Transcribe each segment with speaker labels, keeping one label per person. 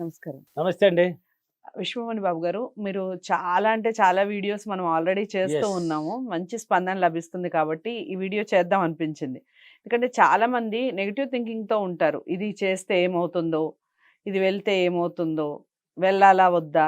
Speaker 1: నమస్కారం.
Speaker 2: నమస్తే అండి.
Speaker 1: విశ్వమణి బాబు గారు మీరు చాలా అంటే చాలా వీడియోస్ మనం ఆల్రెడీ చేస్తూ. ఉన్నాము. మంచి స్పందన లభిస్తుంది కాబట్టి ఈ వీడియో చేద్దాం అనిపించింది. ఎందుకంటే చాలా మంది నెగిటివ్ థింకింగ్తో ఉంటారు. ఇది చేస్తే ఏమవుతుందో ఇది వెళ్తే ఏమవుతుందో వెళ్ళాలా వద్దా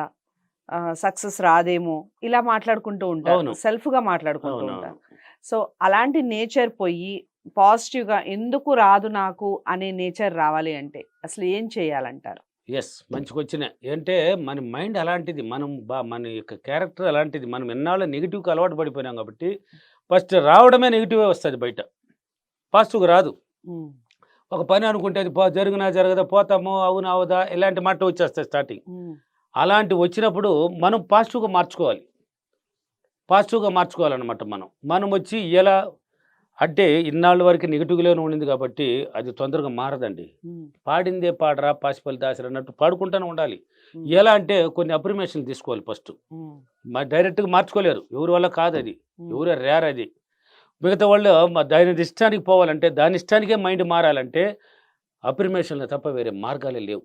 Speaker 1: సక్సెస్ రాదేమో ఇలా మాట్లాడుకుంటూ ఉంటారు.
Speaker 2: అవును.
Speaker 1: సెల్ఫ్గా మాట్లాడుకుంటూ ఉంటారు. సో అలాంటి నేచర్ పోయి పాజిటివ్గా ఎందుకు రాదు నాకు అనే నేచర్ రావాలి అంటే అసలు ఏం చేయాలంటారు?
Speaker 2: ఎస్ మంచి క్వశ్చన్ అంటే మన మైండ్ అలాంటిది. మనం బా మన యొక్క క్యారెక్టర్ అలాంటిది. మనం ఎన్నాళ్ళు నెగిటివ్కి అలవాటు పడిపోయినాం కాబట్టి ఫస్ట్ రావడమే నెగిటివే వస్తుంది బయట. పాజిటివ్గా రాదు.
Speaker 1: ఉమ్,
Speaker 2: ఒక పని అనుకుంటే అది పో జరిగినా జరగదా పోతాము అవునా అవుదా ఇలాంటి మాట వచ్చేస్తాయి స్టార్టింగ్.
Speaker 1: ఉమ్,
Speaker 2: అలాంటి వచ్చినప్పుడు మనం పాజిటివ్గా మార్చుకోవాలి. పాజిటివ్గా మార్చుకోవాలన్నమాట మనం. మనం వచ్చి ఎలా అంటే ఇన్నాళ్ళ వరకు నెగిటివ్లోనే ఉండింది కాబట్టి అది తొందరగా మారదండి. పాడిందే పాడరా పాసిపల్లి దాసరి అన్నట్టు పాడుకుంటూనే ఉండాలి. ఎలా అంటే కొన్ని అప్రిమేషన్లు తీసుకోవాలి ఫస్ట్. మా డైరెక్ట్గా మార్చుకోలేరు. ఎవరి వల్ల కాదు అది. ఎవరు రేర్ అది. మిగతా వాళ్ళు మా దాని ఇష్టానికి పోవాలంటే దాని ఇష్టానికే మైండ్ మారాలంటే అప్రిమేషన్లు తప్ప వేరే మార్గాలే లేవు.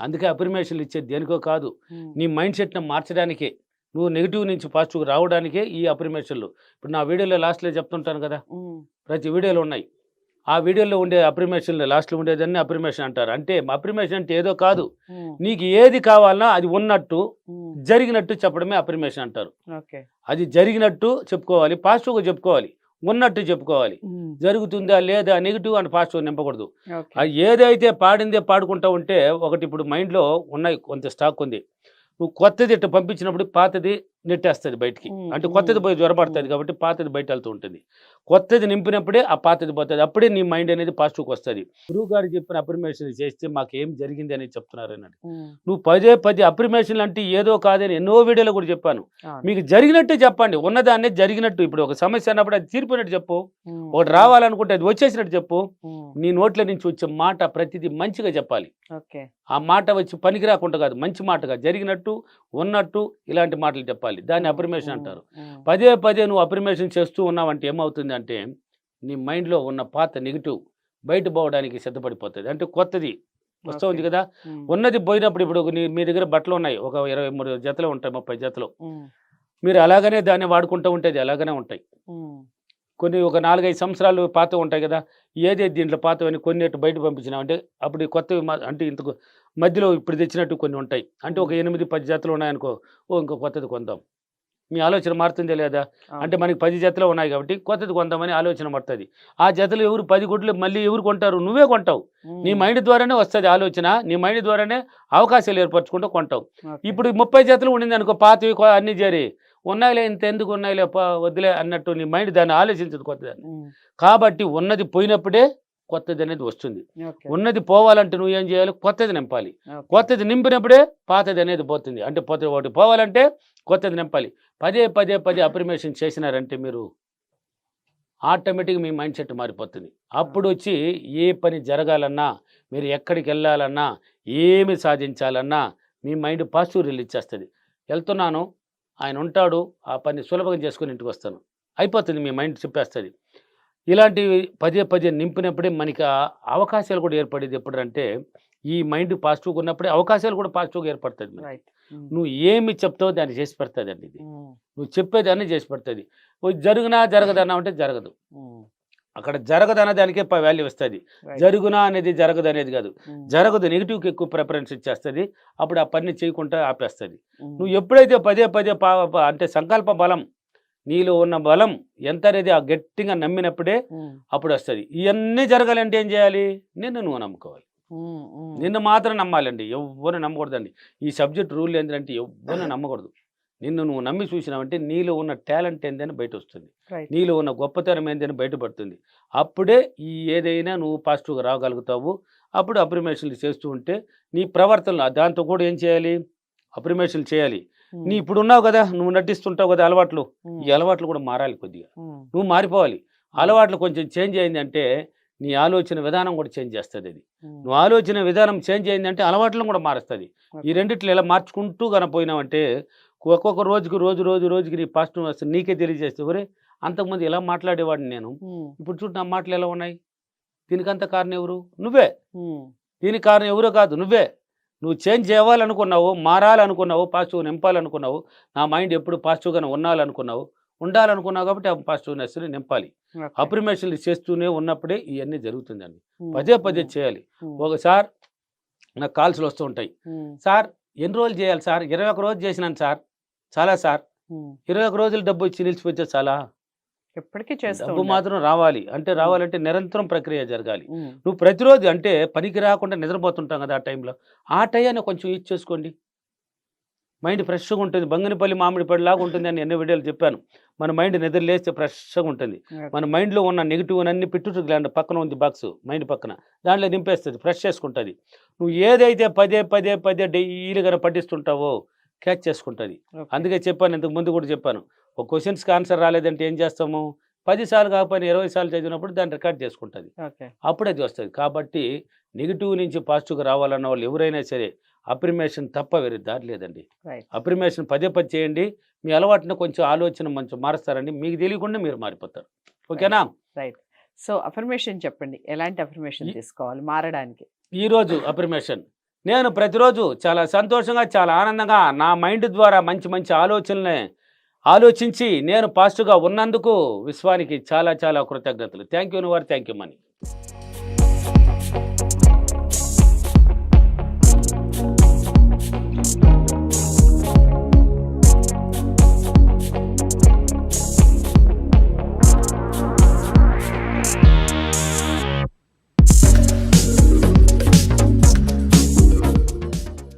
Speaker 2: అందుకే అప్రిమేషన్లు ఇచ్చేది దేనికో కాదు. నీ మైండ్ సెట్ని మార్చడానికే. నువ్వు నెగిటివ్ నుంచి పాజిటివ్గా రావడానికే ఈ అప్రిమేషన్లు ఇప్పుడు నా వీడియోలో లాస్ట్లో చెప్తుంటాను కదా? ప్రతి వీడియోలో ఉన్నాయి. ఆ వీడియోలో ఉండే అప్రిమేషన్లు లాస్ట్లో ఉండేదాన్ని అప్రిమేషన్ అంటారు. అంటే అప్రిమేషన్ అంటే ఏదో కాదు. నీకు ఏది కావాలన్నా అది ఉన్నట్టు జరిగినట్టు చెప్పడమే అప్రిమేషన్ అంటారు. అది జరిగినట్టు చెప్పుకోవాలి పాజిటివ్గా చెప్పుకోవాలి ఉన్నట్టు చెప్పుకోవాలి. జరుగుతుందా లేదా నెగిటివ్ అని పాజిటివ్ నింపకూడదు. ఏదైతే పాడిందే పాడుకుంటా ఉంటే ఒకటి ఇప్పుడు మైండ్లో ఉన్నాయి కొంత స్టాక్ ఉంది. నువ్వు కొత్తది ఇట్ట పంపించినప్పుడు పాతది నెట్టేస్తుంది బయటికి. అంటే కొత్తది పోయి జ్వరపడుతుంది కాబట్టి పాతది బయట వెళ్తూ ఉంటుంది. కొత్తది నింపినప్పుడే ఆ పాతది పోతుంది. అప్పుడే నీ మైండ్ అనేది పాజిటివ్కి వస్తుంది. గురువు గారు చెప్పిన అప్రిమేషన్ చేస్తే మాకు ఏం జరిగింది అనేది చెప్తున్నారు నువ్వు పదే పది అప్రిమేషన్లు అంటే ఏదో కాదని ఎన్నో వీడియోలో కూడా చెప్పాను. మీకు జరిగినట్టే చెప్పండి. ఉన్నదాన్నే జరిగినట్టు. ఇప్పుడు ఒక సమస్య అన్నప్పుడు అది తీరిపోయినట్టు చెప్పు. ఒకటి రావాలనుకుంటే అది వచ్చేసినట్టు చెప్పు. నీ నోట్ల నుంచి వచ్చే మాట ప్రతిదీ మంచిగా చెప్పాలి. ఆ మాట వచ్చి పనికి రాకుండా కాదు. మంచి మాటగా జరిగినట్టు ఉన్నట్టు ఇలాంటి మాటలు చెప్పాలి. దాన్ని అప్రిమేషన్ అంటారు. పదే పదే నువ్వు అప్రిమేషన్ చేస్తూ ఉన్నావంటే ఏమవుతుంది అంటే నీ మైండ్లో ఉన్న పాత నెగిటివ్ బయట పోవడానికి సిద్ధపడిపోతుంది. అంటే కొత్తది. వస్తూ ఉంది. కదా. ఉన్నది పోయినప్పుడు ఇప్పుడు మీ దగ్గర బట్టలు ఉన్నాయి. ఒక ఇరవై మూడు జతలు ఉంటాయి ముప్పై జతలు. మీరు అలాగనే దాన్ని వాడుకుంటూ ఉంటే అలాగనే ఉంటాయి. కొన్ని ఒక నాలుగైదు సంవత్సరాలు పాత ఉంటాయి కదా ఏదే దీంట్లో పాతవని కొన్ని అటు బయట పంపించినాం. అంటే అప్పుడు కొత్తవి మా- అంటే ఇంతకు మధ్యలో ఇప్పుడు తెచ్చినట్టు కొన్ని ఉంటాయి. అంటే ఒక ఎనిమిది పది జాతులు ఉన్నాయనుకో ఓ ఇంకో కొత్తది కొందాం. మీ ఆలోచన మారుతుందే లేదా. అంటే మనకి పది జతలు ఉన్నాయి కాబట్టి కొత్తది కొందామని ఆలోచన పడుతుంది. ఆ జతలు ఎవరు పది గుడ్లు మళ్ళీ ఎవరు కొంటారు? నువ్వే కొంటావు. నీ మైండ్ ద్వారానే వస్తుంది ఆలోచన నీ మైండ్ ద్వారానే అవకాశాలు ఏర్పరచుకుంటూ కొంటావు. ఇప్పుడు ముప్పై జతలు ఉండింది అనుకో పాతవి అన్ని చేరి ఉన్నాయిలే ఇంత ఎందుకు ఉన్నాయిలే వద్దులే అన్నట్టు నీ మైండ్ దాన్ని ఆలోచించదు కొత్తదాన్ని. కాబట్టి ఉన్నది పోయినప్పుడే కొత్తది అనేది వస్తుంది. ఉన్నది పోవాలంటే నువ్వు ఏం చేయాలి? కొత్తది నింపాలి. కొత్తది నింపినప్పుడే పాతది అనేది పోతుంది. అంటే పోతే ఒకటి పోవాలంటే కొత్తది నింపాలి. పదే పదే పదే అప్రిమేషన్ చేసినారంటే మీరు ఆటోమేటిక్గా మీ మైండ్ సెట్ మారిపోతుంది. అప్పుడు వచ్చి ఏ పని జరగాలన్నా మీరు ఎక్కడికి వెళ్ళాలన్నా ఏమి సాధించాలన్నా మీ మైండ్ పాజిటివ్ రిలీజ్ చేస్తుంది. వెళ్తున్నాను ఆయన ఉంటాడు ఆ పని సులభంగా చేసుకుని ఇంటికి వస్తాను. అయిపోతుంది మీ మైండ్ చెప్పేస్తుంది. ఇలాంటివి పదే పదే నింపినప్పుడే మనకి అవకాశాలు కూడా ఏర్పడేది ఎప్పుడంటే ఈ మైండ్ పాజిటివ్గా ఉన్నప్పుడే అవకాశాలు కూడా పాజిటివ్గా ఏర్పడుతుంది నువ్వు ఏమి చెప్తావో దాన్ని చేసి పెడుతుంది అండి ఇది నువ్వు చెప్పేదాన్ని చేసి పెడుతుంది. జరుగునా జరగదన్నా అంటే జరగదు. అక్కడ జరగదన్న దానికే వాల్యూ వస్తుంది. జరుగునా అనేది జరగదు అనేది కాదు. జరగదు నెగిటివ్కి ఎక్కువ ప్రిఫరెన్స్ ఇచ్చేస్తుంది. అప్పుడు ఆ పని చేయకుండా ఆపేస్తుంది. నువ్వు ఎప్పుడైతే పదే పదే అంటే సంకల్ప బలం నీలో ఉన్న బలం ఎంత అనేది ఆ గట్టిగా నమ్మినప్పుడే అప్పుడు వస్తుంది ఇవన్నీ జరగాలంటే ఏం చేయాలి? నిన్ను నువ్వు నమ్ముకోవాలి. నిన్ను మాత్రం నమ్మాలండి. ఎవ్వరు నమ్మకూడదండి. ఈ సబ్జెక్ట్ రూల్ ఏంటంటే ఎవ్వరు నమ్మకూడదు. నిన్ను నువ్వు నమ్మి చూసినావంటే నీలో ఉన్న టాలెంట్ ఏందని బయట వస్తుంది. నీలో ఉన్న గొప్పతనం ఏందని బయటపడుతుంది. అప్పుడే ఈ ఏదైనా నువ్వు పాజిటివ్గా రాగలుగుతావు. అప్పుడు అప్రిమేషన్లు చేస్తూ ఉంటే నీ ప్రవర్తనలు దాంతో కూడా ఏం చేయాలి? అప్రిమేషన్లు చేయాలి. నీ ఇప్పుడు ఉన్నావు కదా నువ్వు నటిస్తుంటావు కదా అలవాట్లు. ఈ అలవాట్లు కూడా మారాలి కొద్దిగా. నువ్వు మారిపోవాలి. అలవాట్లు కొంచెం చేంజ్ అయింది అంటే నీ ఆలోచన విధానం కూడా చేంజ్ చేస్తుంది అది. నువ్వు ఆలోచన విధానం చేంజ్ అయిందంటే అలవాట్లను కూడా మారుస్తుంది. ఈ రెండిట్లు ఇలా మార్చుకుంటూ కనపోయినావంటే ఒక్కొక్క రోజుకి రోజు రోజు రోజుకి నీ పాజిటివ్ వస్తుంది నీకే తెలియజేస్తే ఒరే అంతకుముందు ఇలా మాట్లాడేవాడిని నేను. ఇప్పుడు చూడు నా మాటలు ఎలా ఉన్నాయి. దీనికంత కారణం ఎవరు? నువ్వే. దీనికి కారణం ఎవరో కాదు నువ్వే. నువ్వు చేంజ్ చేయాలనుకున్నావు మారాలనుకున్నావు పాజిటివ్ నింపాలనుకున్నావు నా మైండ్ ఎప్పుడు పాజిటివ్గానే ఉండాలనుకున్నావు ఉండాలనుకున్నావు కాబట్టి ఆ పాజిటివ్నెస్ని నింపాలి.
Speaker 1: ఓకే.
Speaker 2: అప్రిమేషన్లు చేస్తూనే ఉన్నప్పుడే ఇవన్నీ జరుగుతుందండి. పదే పదే చేయాలి. ఒకసారి నాకు కాల్స్లు వస్తూ ఉంటాయి. సార్ ఎన్ని రోజులు చేయాలి సార్? ఇరవై ఒక రోజు చేసినాను సార్. చాలా సార్. ఇరవై ఒక రోజులు డబ్బు ఇచ్చి నిలిచిపోతే చాలా?
Speaker 1: ఎప్పటికీ చేస్తూ
Speaker 2: డబ్బు. మాత్రం రావాలి. అంటే రావాలంటే నిరంతరం ప్రక్రియ జరగాలి. నువ్వు ప్రతిరోజు అంటే పనికి రాకుండా నిద్రపోతుంటాం కదా ఆ టైంలో. ఆ టైంని కొంచెం యూజ్ చేసుకోండి. మైండ్ ఫ్రెష్గా ఉంటుంది. బంగినపల్లి మామిడిపల్లి లాగా ఉంటుంది అని ఎన్నో వీడియోలు చెప్పాను. మన మైండ్ నిద్ర లేస్తే ఫ్రెష్గా ఉంటుంది. మన మైండ్లో ఉన్న నెగిటివ్ అన్ని పిట్టుటరీ గ్లాండ్ పక్కన ఉంది బాక్స్ మైండ్ పక్కన. దాంట్లో నింపేస్తుంది ఫ్రెష్ చేసుకుంటుంది. నువ్వు ఏదైతే పదే పదే పదే డైలీగా పట్టిస్తుంటావో క్యాచ్ చేసుకుంటుంది. అందుకే చెప్పాను ఇంతకు ముందు కూడా చెప్పాను. ఒక క్వశ్చన్స్కి ఆన్సర్ రాలేదంటే ఏం చేస్తాము? పది సార్లు కాకపోయినా ఇరవై సార్లు చదివినప్పుడు దాన్ని రికార్డ్ చేసుకుంటుంది. అప్పుడు అది వస్తుంది. కాబట్టి నెగిటివ్ నుంచి పాజిటివ్గా రావాలన్న వాళ్ళు ఎవరైనా సరే అప్రిమేషన్ తప్ప వేరే దారి లేదండి. అప్రిమేషన్ పదే పది చేయండి. మీ అలవాటును కొంచెం ఆలోచన మంచి మారుస్తారండి మీకు తెలియకుండా మీరు మారిపోతారు. ఓకేనా?
Speaker 1: రైట్ సో అఫర్మేషన్ చెప్పండి. ఎలాంటి అఫర్మేషన్ తీసుకోవాలి? మారడానికి.
Speaker 2: ఈరోజు అప్రిమేషన్ నేను ప్రతిరోజు చాలా సంతోషంగా చాలా ఆనందంగా నా మైండ్ ద్వారా మంచి మంచి ఆలోచనలే ఆలోచించి నేను పాస్టుగా ఉన్నందుకు విశ్వానికి చాలా చాలా కృతజ్ఞతలు. థ్యాంక్ యూ వారు థ్యాంక్ యూ మనీ.